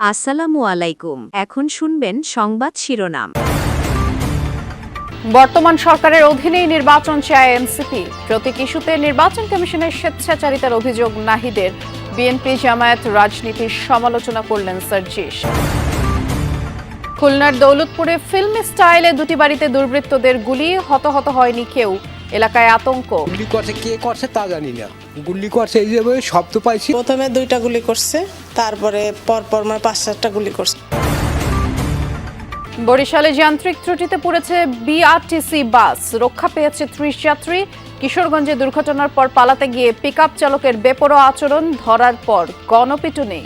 আসসালামু আলাইকুম। এখন শুনবেন সংবাদ শিরোনাম। বর্তমান সরকারের অধীনেই নির্বাচন চায় এনসিপি। প্রতীক ইস্যুতে নির্বাচন কমিশনের স্বেচ্ছাচারিতার অভিযোগ নাহিদের। বিএনপি জামায়াত রাজনীতির সমালোচনা করলেন সার্জিস। খুলনার দৌলতপুরে ফিল্ম স্টাইলে দুটি বাড়িতে দুর্বৃত্তদের গুলি, হতাহত হয়নি কেউ। এলাকায় আতঙ্ক। গুলি করছে কে করছে তা জানি না। গুলি করছে এই যে শব্দ পাইছি। প্রথমে দুইটা গুলি করছে তারপরে পরপর মানে পাঁচ সাতটা গুলি করছে। বরিশালে যান্ত্রিক ত্রুটিতে পড়েছে বিআরটিসি বাস। রক্ষা পেয়েছে ত্রিশ যাত্রী। কিশোরগঞ্জে দুর্ঘটনার পর পালাতে গিয়ে পিকআপ চালকের বেপরোয়া আচরণ ধরার পর গণপিটুনি।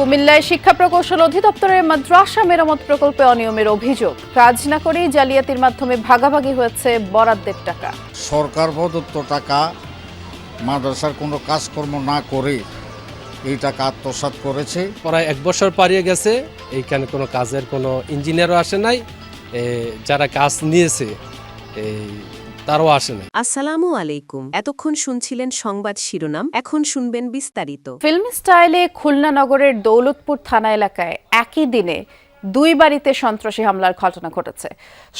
কুমিল্লায় শিক্ষা প্রকৌশল অধিদপ্তরের মাদ্রাসা মেরামত প্রকল্পে অনিয়মের অভিযোগ। কাজ না করেই জালিয়াতির মাধ্যমে ভাগাভাগি হয়েছে বরাদ্দের টাকা। সরকার প্রদত্ত টাকা মাদ্রাসার কোনো কাজকর্ম না করে এই টাকা আত্মসাৎ করেছে। প্রায় এক বছর পারিয়ে গেছে এইখানে কোনো কাজের কোনো ইঞ্জিনিয়ারও আসে নাই। এ, যারা কাজ নিয়েছে এই তারাও আসে নাই। আসসালামু আলাইকুম। এতক্ষণ শুনছিলেন সংবাদ শিরোনাম এখন শুনবেন বিস্তারিত। ফিল্ম স্টাইলে খুলনা নগরের দৌলতপুর থানা এলাকায় একই দিনে দুই বাড়িতে সন্ত্রাসী হামলার ঘটনা ঘটেছে।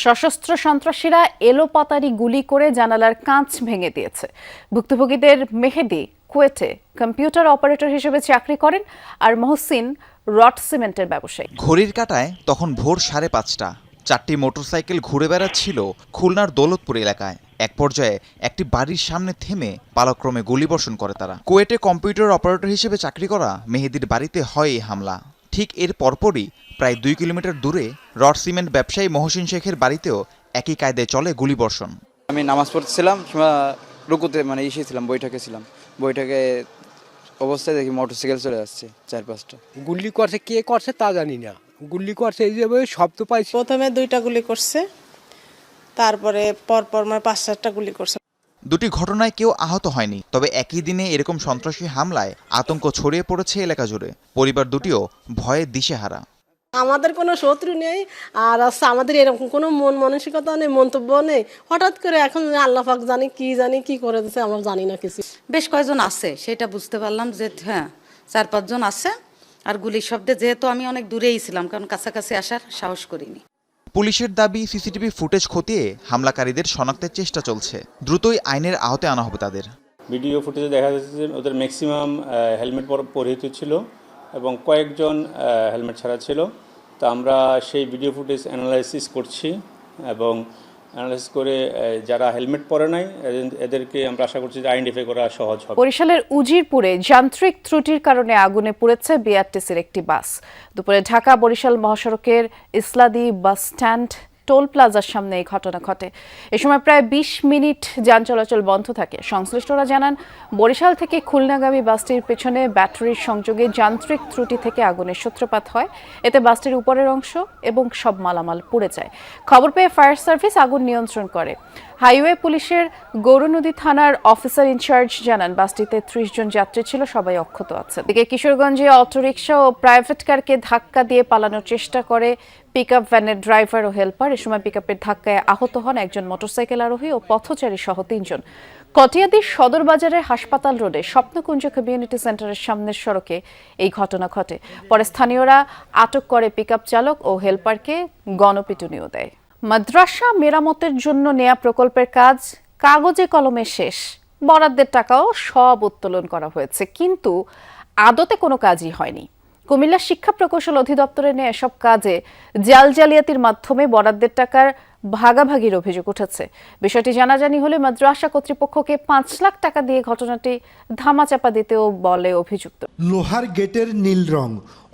সশস্ত্র সন্ত্রাসীরা এলোপাতারি গুলি করে জানালার কাঁচ ভেঙে দিয়েছে। ভুক্তভোগীদের মেহেদি কুয়েটে কম্পিউটার অপারেটর হিসেবে চাকরি করেন আর মহসিন রড সিমেন্টের ব্যবসায়ী। ঘড়ির কাটায় তখন ভোর সাড়ে পাঁচটা। চারটি মোটরসাইকেল ঘুরে বেড়াচ্ছিল খুলনার দৌলতপুর এলাকায়। এক পর্যায়ে একটি বাড়ির সামনে থেমে পালাক্রমে গুলিবর্ষণ করে তারা। কুয়েটে কম্পিউটার অপারেটর হিসেবে চাকরি করা মেহেদির বাড়িতে হয় এই হামলা। ঠিক এর পরপরই প্রায় দুই কিলোমিটার দূরে রড সিমেন্ট ব্যবসায়ী মহসিন শেখের বাড়িতেও একই কায়দায় চলে গুলিবর্ষণ। আমি নামাজ পড়তেছিলাম সময় রুকুতে মানে ইসে ছিলাম বৈঠকে ছিলাম। বৈঠকে অবস্থায় দেখি মোটরসাইকেল চলে আসছে চার পাঁচটা। গুলি করছে কে করছে তা জানি না। গুলি করছে এই যে শব্দ পাইছি। প্রথমে দুইটা গুলি করছে তারপরে পরপর মানে পাঁচ সাতটা গুলি করছে। দুটি ঘটনায় কেউ আহত হয়নি তবে একই দিনে এরকম সন্ত্রাসী হামলায় আতঙ্ক ছড়িয়ে পড়েছে এলাকা জুড়ে। পরিবার দুটিও ভয়ে দিশেহারা। আমাদের কোনো শত্রু নেই আর হচ্ছে আমাদের এরকম কোনো মন মানসিকতা নেই মন্তব্য নেই। হঠাৎ করে এখন আল্লাহ পাক জানি কি জানি কি করে দিচ্ছে আমরা জানি না কিছু। বেশ কয়েকজন আছে সেটা বুঝতে পারলাম যে হ্যাঁ চার পাঁচজন আছে। আর গুলির শব্দে যেহেতু আমি অনেক দূরেই ছিলাম কারণ কাছাকাছি আসার সাহস করিনি। পুলিশের দাবি সিসিটিভি ফুটেজ খতিয়ে হামলাকারীদের শনাক্তের চেষ্টা চলছে। দ্রুতই আইনের আওতায় আনা হবে তাদের। ভিডিও ফুটেজে দেখা যাচ্ছে যে ওদের ম্যাক্সিমাম হেলমেট পরিহিত ছিল এবং কয়েকজন হেলমেট ছাড়া ছিল। তো আমরা সেই ভিডিও ফুটেজ অ্যানালাইসিস করছি এবং অ্যানালাইসিস করে যারা হেলমেট পরে নাই এদেরকে আমরা আশা করছি যে আইডেন্টিফাই করা সহজ হবে। বরিশালের উজিরপুরে যান্ত্রিক ত্রুটির কারণে আগুনে পুড়েছে বিআরটিসির একটি বাস। দুপুরে ঢাকা বরিশাল মহাসড়কের ইসলাদি বাস স্ট্যান্ড টোল প্লাজার সামনে এই ঘটনা ঘটে। এ সময় প্রায় বিশ মিনিট যান চলাচল বন্ধ থাকে। সংশ্লিষ্টরা জানান, বরিশাল থেকে খুলনাগামী বাসটির পেছনে ব্যাটারির সংযোগে যান্ত্রিক ত্রুটি থেকে আগুনের সূত্রপাত হয়। এতে বাসটির উপরের অংশ এবং সব মালামাল পুড়ে যায়। খবর পেয়ে ফায়ার সার্ভিস আগুন নিয়ন্ত্রণ করে। হাইওয়ে পুলিশের গৌরনদী থানার অফিসার ইনচার্জ জানান, বাসটিতে ত্রিশ জন যাত্রী ছিল, সবাই অক্ষত আছে। দিকে কিশোরগঞ্জে অটোরিকশা ও প্রাইভেট কারকে ধাক্কা দিয়ে পালানোর চেষ্টা করে পিকআপ ভ্যানের ড্রাইভার ও হেল্পার এ সময় পিকআপের ধাক্কায় আহত হন একজন মোটরসাইকেল আরোহী ও পথচারী সহ তিনজন। কটিয়াদির সদর বাজারের হাসপাতাল রোডে স্বপ্নকুঞ্জ কমিউনিটি সেন্টারের সামনের সড়কে এই ঘটনা ঘটে। পরে স্থানীয়রা আটক করে পিকআপ চালক ও হেল্পারকে গণপিটুনিও দেয়। মাদ্রাসা মেরামতের জন্য নেয়া প্রকল্পের কাজ কাগজে কলমে শেষ। বরাদ্দের টাকাও সব উত্তোলন করা হয়েছে। কিন্তু আদতে কোনো কাজই হয়নি। কুমিল্লা শিক্ষা প্রকৌশল অধিদপ্তরের নিয়ে এসব কাজে জাল জালিয়াতির মাধ্যমে বরাদ্দের টাকার ভাগাভাগির অভিযোগ উঠেছে। বিষয়টি জানাজানি হলে মাদ্রাসা কর্তৃপক্ষকে পাঁচ লাখ টাকা দিয়ে ঘটনাটি ধামাচাপা দিতেও বলে অভিযুক্ত। লোহার গেটের নীল রং,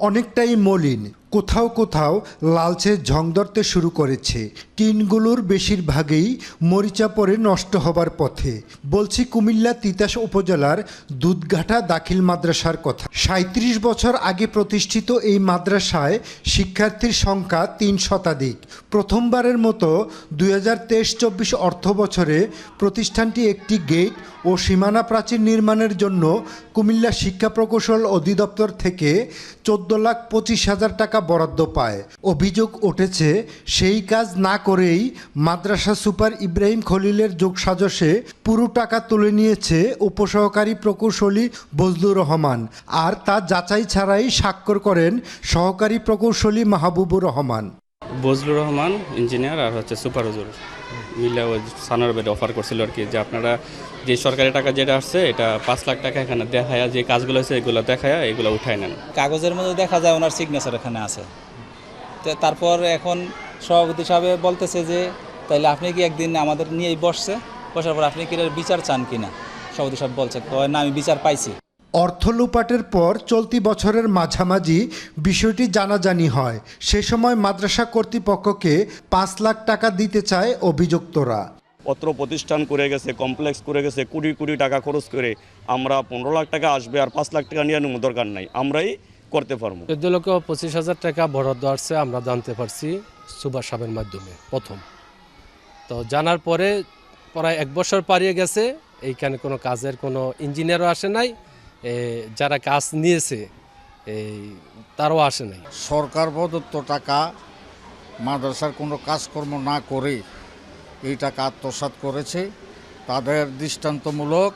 অনেকটাই মলিন। কোথাও কোথাও লালচে ঝং ধরতে শুরু করেছে। টিনগুলোর বেশিরভাগই মরিচা পরে নষ্ট হবার পথে। বলছি কুমিল্লা তিতাস উপজেলার দুধঘাটা দাখিল মাদ্রাসার কথা। সাঁত্রিশ বছর আগে প্রতিষ্ঠিত এই মাদ্রাসায় শিক্ষার্থীর সংখ্যা তিন শতাধিক। প্রথমবারের মতো দুই হাজার তেইশ চব্বিশ অর্থ বছরে প্রতিষ্ঠানটি একটি গেট ও সীমানা প্রাচীর নির্মাণের জন্য কুমিল্লা শিক্ষা প্রকৌশল অধিদপ্তর থেকে চোদ্দ লাখ পঁচিশ হাজার টাকা বরাদ্দ পায়। অভিযোগ উঠেছে, সেই কাজ না করেই মাদ্রাসা সুপার ইব্রাহিম খলিলের যোগসাজশে পুরো টাকা তুলে নিয়েছে উপসহকারী প্রকৌশলী বজলুর রহমান আর তা যাচাই ছাড়াই স্বাক্ষর করেন সহকারী প্রকৌশলী মাহবুবুর রহমান। বজলুর রহমান ইঞ্জিনিয়ার আর হচ্ছে সুপারভাইজার মিলে সানার বেড অফার করছিল আর কি, যে আপনারা যে সরকারি টাকা যেটা আসছে, এটা পাঁচ লাখ টাকা এখানে দেখায়া যে কাজগুলো আছে এগুলো দেখায়া এগুলো উঠায় নেন। কাগজের মধ্যে দেখা যায় ওনার সিগনেচার এখানে আছে। তারপর এখন সভাপতি সাহেব বলতেছে যে তাহলে আপনি কি একদিন আমাদের নিয়েই বসছে? বসার পর আপনি কি বিচার চান কিনা? সভাপতি সাহেব বলছে, কয় না, আমি বিচার পাইছি। অর্থ লুপাটের পর চলতি বছরের মাঝামাঝি বিষয়টি জানাজানি হয়। সে সময় মাদ্রাসা কর্তৃপক্ষকে পাঁচ লাখ টাকা দিতে চায় অভিযুক্তরা। পত্র প্রতিষ্ঠান করে গেছে কমপ্লেক্স করে গেছে কুড়ি কোটি টাকা খরচ করে। আমরা পনেরো লাখ টাকা আসবে আর পাঁচ লাখ টাকা নিয়ে নেব দরকার নাই। আমরাই করতে পারব। চোদ্দ লক্ষ পঁচিশ হাজার টাকা বরাদ্দ আসছে আমরা জানতে পারছি সুভাষ সাহেবের মাধ্যমে প্রথম। তো জানার পরে প্রায় এক বছর পারিয়ে গেছে এইখানে কোনো কাজের কোনো ইঞ্জিনিয়ারও আসে নাই। যারা কাজ নিয়েছে এই তারাও আসে নাই। সরকার প্রদত্ত টাকা মাদ্রাসার কোনো কাজকর্ম না করে এই টাকা আত্মসাৎ করেছে। তাদের দৃষ্টান্তমূলক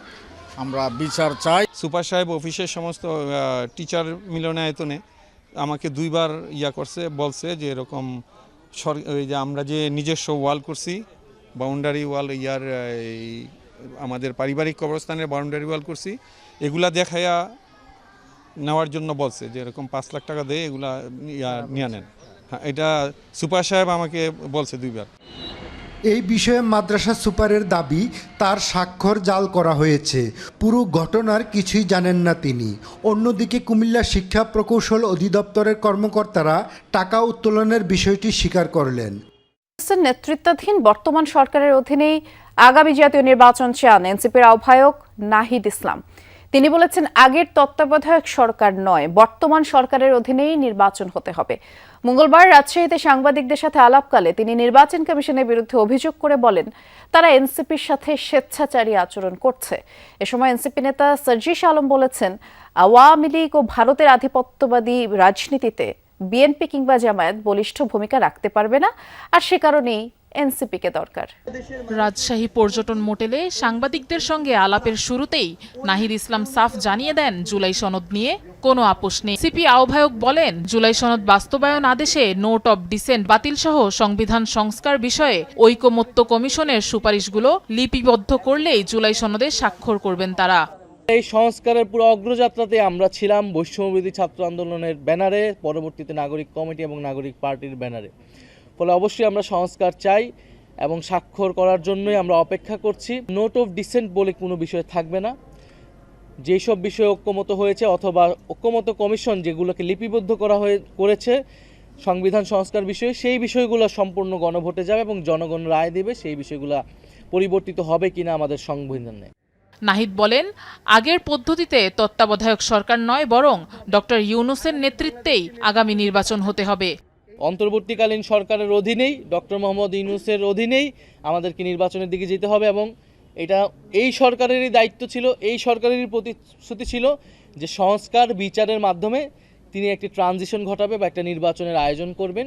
আমরা বিচার চাই। সুপার সাহেব অফিসের সমস্ত টিচার মিলনায়তনে আমাকে দুইবার ইয়া করছে বলছে যে এরকম সর- ওই যে আমরা যে নিজস্ব ওয়াল করছি বাউন্ডারি ওয়াল ইয়ার এই আমাদের পারিবারিক কবরস্থানের বাউন্ডারি ওয়াল করছি। এগুলা দেখাইয়া নেওয়ার জন্য বলছে যে এরকম পাঁচ লাখ টাকা দিয়ে এগুলা ইয়া নিয়ে নেন। হ্যাঁ এটা সুপার সাহেব আমাকে বলছে দুইবার। এই বিষয়ে মাদ্রাসা সুপারের দাবি তার স্বাক্ষর জাল করা হয়েছে। পুরো ঘটনার কিছুই জানেন না তিনি। অন্যদিকে কুমিল্লা শিক্ষা প্রকৌশল অধিদপ্তরের কর্মকর্তারা টাকা উত্তোলনের বিষয়টি স্বীকার করলেন। নেতৃত্বাধীন বর্তমান সরকারের অধীনেই আগামী জাতীয় নির্বাচন চান এনসিপির আহ্বায়ক নাহিদ ইসলাম। তিনি বলেছেন, আগের তত্ত্বাবধায়ক সরকার নয়, বর্তমান সরকারের অধীনেই নির্বাচন হতে হবে। মঙ্গলবার রাজশাহীতে সাংবাদিকদের সাথে আলাপকালে তিনি নির্বাচন কমিশনের বিরুদ্ধে অভিযোগ করে বলেন, তারা এনসিপির সাথে স্বেচ্ছাচারী আচরণ করছে। এ সময় এনসিপি নেতা সার্জিস আলম বলেছেন, আওয়ামী লীগ ও ভারতের আধিপত্যবাদী রাজনীতিতে বিএনপি কিংবা জামায়াত বলিষ্ঠ ভূমিকা রাখতে পারবে না, আর সে কারণেই এনসিপিকে দরকার। রাজশাহী পর্যটন মোটেলে সাংবাদিকদের সঙ্গে আলাপের শুরুতেই নাহিদ ইসলাম সাফ জানিয়ে দেন জুলাই সনদ নিয়ে কোনো আপোষ নেই। সিপি আহ্বায়ক বলেন জুলাই সনদ বাস্তবায়ন আদেশে নোট অব ডিসেন্ট বাতিল সহ সংবিধান সংস্কার বিষয়ে ঐকমত্য কমিশনের সুপারিশগুলো লিপিবদ্ধ করলেই জুলাই সনদে স্বাক্ষর করবেন তারা। এই সংস্কারের পুরো অগ্রযাত্রাতে আমরা ছিলাম বৈষম্যবিধি ছাত্র আন্দোলনের ব্যানারে পরবর্তীতে নাগরিক কমিটি এবং নাগরিক পার্টির ব্যানারে। ফলে অবশ্যই আমরা সংস্কার চাই এবং স্বাক্ষর করার জন্যই আমরা অপেক্ষা করছি। নোট অফ ডিসেন্ট বলে কোনো বিষয় থাকবে না। যেই সব বিষয়ে ঐক্যমত হয়েছে অথবা ঐক্যমত কমিশন যেগুলোকে লিপিবদ্ধ করা হয়ে করেছে সংবিধান সংস্কার বিষয়ে, সেই বিষয়গুলো সম্পূর্ণ গণভোটে যাবে এবং জনগণ রায় দেবে সেই বিষয়গুলো পরিবর্তিত হবে কিনা আমাদের সংবিধানে। নাহিদ বলেন, আগের পদ্ধতিতে তত্ত্বাবধায়ক সরকার নয়, বরং ডক্টর ইউনুসের নেতৃত্বেই আগামী নির্বাচন হতে হবে। অন্তর্বর্তীকালীন সরকারের অধীনেই, ডক্টর মোহাম্মদ ইউনুসের অধীনেই আমাদেরকে নির্বাচনের দিকে যেতে হবে এবং এটা এই সরকারেরই দায়িত্ব ছিল, এই সরকারেরই প্রতিশ্রুতি ছিল যে সংস্কার বিচারের মাধ্যমে তিনি একটি ট্রানজিশন ঘটাবে বা একটা নির্বাচনের আয়োজন করবেন।